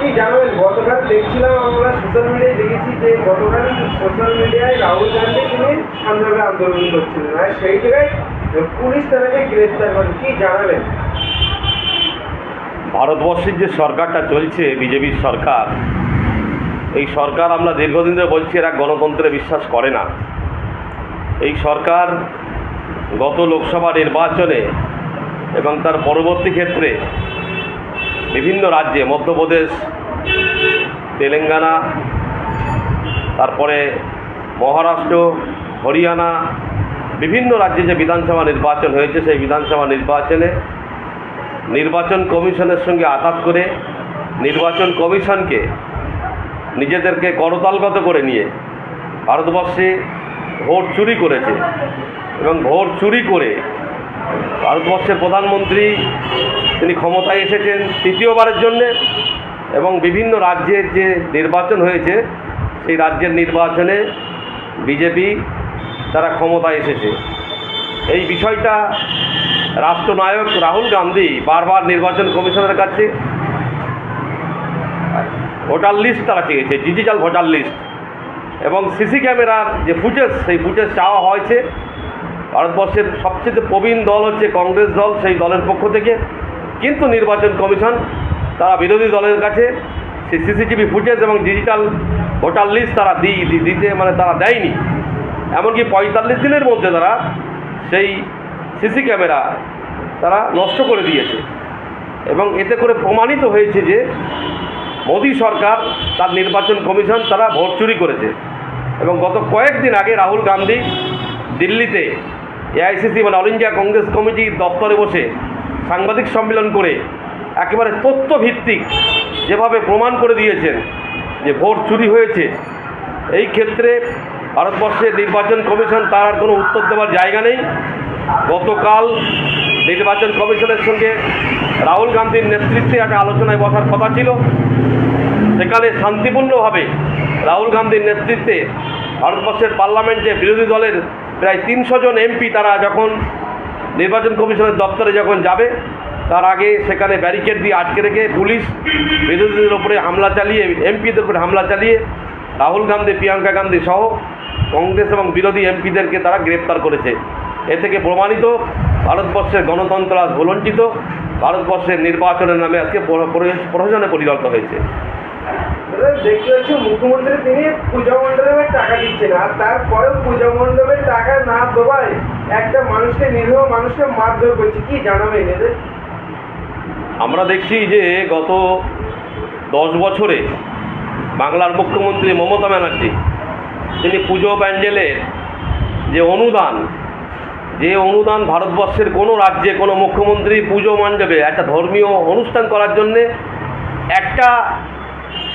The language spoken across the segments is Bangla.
কি জানবেন গতকাল দেখছিলাম আমরা সোশ্যাল মিডিয়ায় দেখেছি যে গতকাল সোশ্যাল মিডিয়ায় রাহুল গান্ধী তিনি আন্দোলনে আন্দোলন করছিলেন। আর সেই জায়গায় পুলিশ তাদেরকে গ্রেফতার করে। কি জানাবেন? ভারতবর্ষের যে সরকারটা চলছে বিজেপির সরকার, এই সরকার আমরা দীর্ঘদিন ধরে বলছি, এরা গণতন্ত্রে বিশ্বাস করে না। এই সরকার গত লোকসভা নির্বাচনে এবং তার পরবর্তী ক্ষেত্রে বিভিন্ন রাজ্যে, মধ্যপ্রদেশ, তেলেঙ্গানা, তারপরে মহারাষ্ট্র, হরিয়ানা, বিভিন্ন রাজ্যে যে বিধানসভা নির্বাচন হয়েছে, সেই বিধানসভা নির্বাচনে নির্বাচন কমিশনের সঙ্গে আঘাত করে নির্বাচন কমিশনকে নিজেদেরকে করতালগত করে নিয়ে ভারতবর্ষে ভোট চুরি করেছে এবং ভোট চুরি করে ভারতবর্ষের প্রধানমন্ত্রী তিনি ক্ষমতায় এসেছেন তৃতীয়বারের জন্যে এবং বিভিন্ন রাজ্যের যে নির্বাচন হয়েছে, সেই রাজ্যের নির্বাচনে বিজেপি তারা ক্ষমতায় এসেছে। এই বিষয়টা রাষ্ট্রনায়ক রাহুল গান্ধী বারবার নির্বাচন কমিশনের কাছে ভোটার লিস্ট তারা চেয়েছে, ডিজিটাল ভোটার লিস্ট। এবং সিসি ক্যামেরার যে ফুটেজ, সেই ফুটেজ চাওয়া হয়েছে। ভারতবর্ষের সবচেয়ে প্রবীণ দল হচ্ছে কংগ্রেস দল, সেই দলের পক্ষ থেকে। কিন্তু নির্বাচন কমিশন তারা বিরোধী দলের কাছে সেই সিসিটিভি ফুটেজ এবং ডিজিটাল ভোটার লিস্ট তারা দিতে মানে তারা দেয়নি। এমনকি পঁয়তাল্লিশ দিনের মধ্যে তারা সেই সিসি ক্যামেরা তারা নষ্ট করে দিয়েছে। এবং এতে করে প্রমাণিত হয়েছে যে মোদী সরকার তার নির্বাচন কমিশন তারা ভোট চুরি করেছে। এবং গত কয়েকদিন আগে রাহুল গান্ধী দিল্লিতে এআইসিসি মানে অল ইন্ডিয়া কংগ্রেস কমিটির দপ্তরে বসে সাংবাদিক সম্মেলন করে একেবারে তথ্যভিত্তিক যেভাবে প্রমাণ করে দিয়েছেন যে ভোট চুরি হয়েছে, এই ক্ষেত্রে ভারতবর্ষের নির্বাচন কমিশন তার আর কোনো উত্তর দেওয়ার জায়গা নেই। গতকাল নির্বাচন কমিশনের সঙ্গে রাহুল গান্ধীর নেতৃত্বে একটা আলোচনায় বসার কথা ছিল। সেখানে শান্তিপূর্ণভাবে রাহুল গান্ধীর নেতৃত্বে ভারতবর্ষের পার্লামেন্টে বিরোধী দলের প্রায় তিনশো জন এমপি তারা যখন নির্বাচন কমিশনের দপ্তরে যখন যাবে, তার আগে সেখানে ব্যারিকেড দিয়ে আটকে রেখে পুলিশ বিরোধীদের উপরে হামলা চালিয়ে, এমপিদের উপরে হামলা চালিয়ে, রাহুল গান্ধী, প্রিয়াঙ্কা গান্ধী সহ কংগ্রেস এবং বিরোধী এমপিদেরকে তারা গ্রেপ্তার করেছে। এ থেকে প্রমাণিত, ভারতবর্ষের গণতন্ত্র আজ ভুলঞ্চিত ভারতবর্ষের নির্বাচনের নামে আজকে প্র- প্র- পরিণত হয়েছে। মুখ্যমন্ত্রী তিনি পূজা মণ্ডপের টাকা দিচ্ছেন, আর তারপরেও পূজা মণ্ডপের টাকা না দেওয়ায় একটা মানুষকে নিরীহ মানুষকে মারধর করছে, কি জানাবেন আমরা দেখছি যে গত দশ বছরে বাংলার মুখ্যমন্ত্রী মমতা ব্যানার্জি, তিনি পুজো প্যান্ডেলের যে অনুদান যে অনুদান ভারতবর্ষের কোনো রাজ্যে কোনো মুখ্যমন্ত্রী পুজো মণ্ডপে একটা ধর্মীয় অনুষ্ঠান করার জন্যে একটা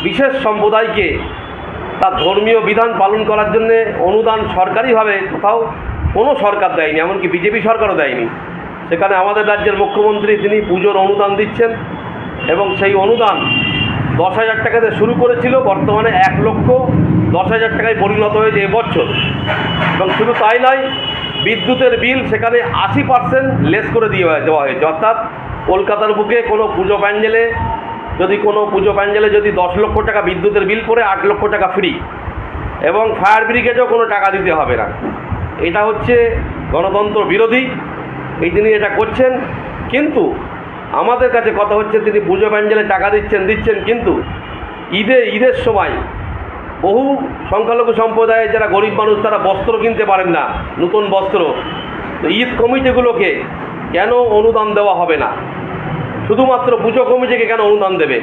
বিশেষ সম্প্রদায়কে তার ধর্মীয় বিধান পালন করার জন্যে অনুদান সরকারিভাবে কোথাও কোনো সরকার দেয়নি, এমনকি বিজেপি সরকারও দেয়নি। সেখানে আমাদের রাজ্যের মুখ্যমন্ত্রী তিনি পুজোর অনুদান দিচ্ছেন এবং সেই অনুদান দশ হাজার টাকাতে শুরু করেছিল, বর্তমানে এক লক্ষ দশ হাজার টাকায় পরিণত হয়েছে এবছর। এবং শুধু তাই নয়, বিদ্যুতের বিল সেখানে আশি পার্সেন্ট লেস করে দিয়ে দেওয়া হয়েছে। অর্থাৎ কলকাতার বুকে কোনো পুজো প্যান্ডেলে, যদি কোনো পুজো প্যান্ডেলে যদি দশ লক্ষ টাকা বিদ্যুতের বিল পড়ে, আট লক্ষ টাকা ফ্রি। এবং ফায়ার ব্রিগেডেও কোনো টাকা দিতে হবে না। এটা হচ্ছে গণতন্ত্র বিরোধী, এই তিনি এটা করছেন। কিন্তু আমাদের কাছে কথা হচ্ছে, তিনি পুজো প্যান্ডেলে টাকা দিচ্ছেন দিচ্ছেন, কিন্তু ঈদে, ঈদের সময় বহু সংখ্যালঘু সম্প্রদায়ের যারা গরিব মানুষ, তারা বস্ত্র কিনতে পারেন না, নতুন বস্ত্র। তো ঈদ কমিটিগুলোকে কেন অনুদান দেওয়া হবে না? শুধুমাত্র পুজো কমিটিকে কেন অনুদান দেবে?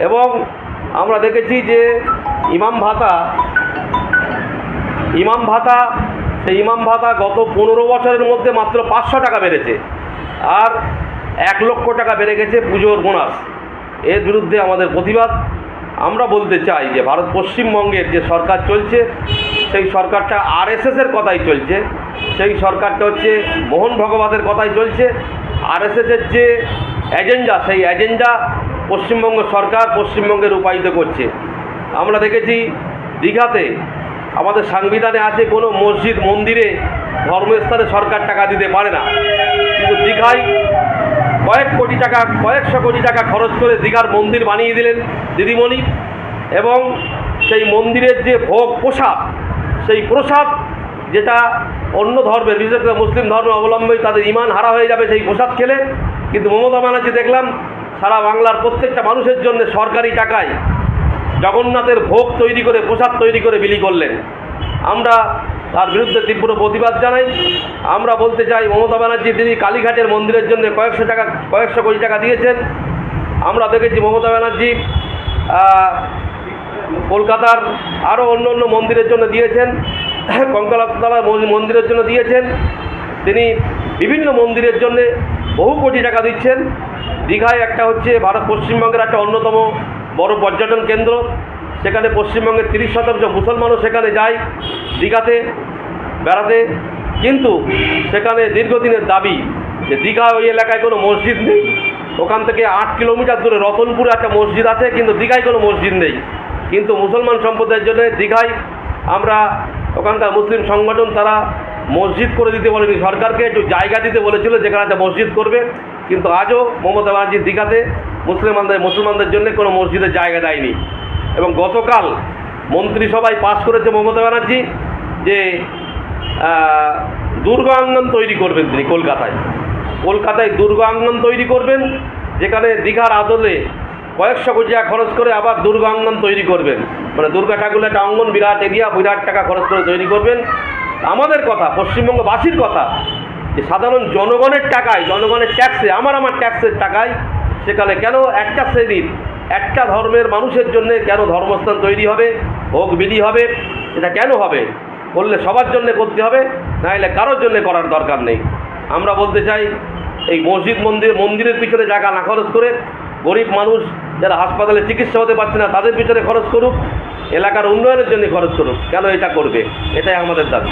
এবং আমরা দেখেছি যে ইমাম ভাতা ইমাম ভাতা সেই ইমাম ভাতা গত পনেরো বছরের মধ্যে মাত্র পাঁচশো টাকা বেড়েছে। আর এক লক্ষ টাকা বেড়ে গেছে পুজোর বোনাস। এর বিরুদ্ধে আমাদের প্রতিবাদ। আমরা বলতে চাই যে ভারত পশ্চিমবঙ্গের যে সরকার চলছে, সেই সরকারটা আর আরএসএসের কথাই চলছে। সেই সরকারটা হচ্ছে মোহন ভগবতের কথাই চলছে। আর আরএসএসের যে এজেন্ডা সেই এজেন্ডা পশ্চিমবঙ্গ সরকার পশ্চিমবঙ্গে রূপায়িত করছে। আমরা দেখেছি দীঘাতে আমাদের সংবিধানে আছে কোনো মসজিদ, মন্দিরে ধর্মস্থানে সরকার টাকা দিতে পারে না। কিন্তু দীঘায় কয়েক কোটি টাকা, কয়েকশো কোটি টাকা খরচ করে দীঘার মন্দির বানিয়ে দিলেন দিদিমণি এবং সেই মন্দিরের যে ভোগ প্রসাদ, সেই প্রসাদ যেটা অন্য ধর্মের, বিশেষ করে মুসলিম ধর্ম অবলম্বী তাদের ইমান হারা হয়ে যাবে সেই প্রসাদ খেলে। কিন্তু মমতা ব্যানার্জি দেখলাম, সারা বাংলার প্রত্যেকটা মানুষের জন্য সরকারি টাকায় জগন্নাথের ভোগ তৈরি করে, প্রসাদ তৈরি করে বিলি করলেন। আমরা তার বিরুদ্ধে তীব্র প্রতিবাদ জানাই। আমরা বলতে চাই, মমতা ব্যানার্জি তিনি কালীঘাটের মন্দিরের জন্য কয়েকশো টাকা, কয়েকশো কোটি টাকা দিয়েছেন। আমরা দেখেছি মমতা ব্যানার্জি কলকাতার আরও অন্য অন্য মন্দিরের জন্য দিয়েছেন। কঙ্কলতলা মন্দিরের জন্য দিয়েছেন। তিনি বিভিন্ন মন্দিরের জন্য বহু কোটি টাকা দিচ্ছেন। দীঘায় একটা হচ্ছে, ভারত পশ্চিমবঙ্গের একটা অন্যতম বড় পর্যটন কেন্দ্র, সেখানে পশ্চিমবঙ্গের তিরিশ শতাংশ মুসলমানও সেখানে যায়, দীঘাতে, বেড়াতে। কিন্তু সেখানে দীর্ঘদিনের দাবি যে দীঘা ওই এলাকায় কোনো মসজিদ নেই। ওখান থেকে আট কিলোমিটার দূরে রতনপুরে একটা মসজিদ আছে, কিন্তু দীঘায় কোনো মসজিদ নেই। কিন্তু মুসলমান সম্প্রদায়ের জন্য দীঘায় আমরা ওখানকার মুসলিম সংগঠন তারা মসজিদ করে দিতে বলেনি। সরকারকে একটু জায়গা দিতে বলেছিল যেখানে একটা মসজিদ করবে। কিন্তু আজও মমতা ব্যানার্জি দীঘাতে মুসলিমানদের মুসলমানদের জন্য কোনো মসজিদের জায়গা দেয়নি। এবং গতকাল মন্ত্রিসভায় পাশ করেছে মমতা ব্যানার্জি যে দুর্গাঙ্গন তৈরি করবেন তিনি কলকাতায়। কলকাতায় দুর্গাঙ্গন তৈরি করবেন, যেখানে দীঘার আদলে কয়েকশো কোটি টাকা খরচ করে আবার দুর্গাঙ্গন তৈরি করবেন। মানে দুর্গা ঠাকুরের একটা অঙ্গন বিরাট এরিয়া বিরাট টাকা খরচ করে তৈরি করবেন। আমাদের কথা, পশ্চিমবঙ্গবাসীর কথা, যে সাধারণ জনগণের টাকায়, জনগণের ট্যাক্সে, আমার আমার ট্যাক্সের টাকায় সেখানে কেন একটা শ্রেণির, একটা ধর্মের মানুষের জন্য কেন ধর্মস্থান তৈরি হবে, ভোগ বিধি হবে, এটা কেন হবে? করলে সবার জন্য করতে হবে নাহলে কারোর জন্য করার দরকার নেই। আমরা বলতে চাই, এই মসজিদ মন্দির, মন্দিরের পিছনে জায়গা না খরচ করে গরিব মানুষ যারা হাসপাতালে চিকিৎসা হতে পারছে না, তাদের পিছনে খরচ করুক, এলাকার উন্নয়নের জন্য খরচ করুক, কেন এটা করবে? এটাই আমাদের দাবি।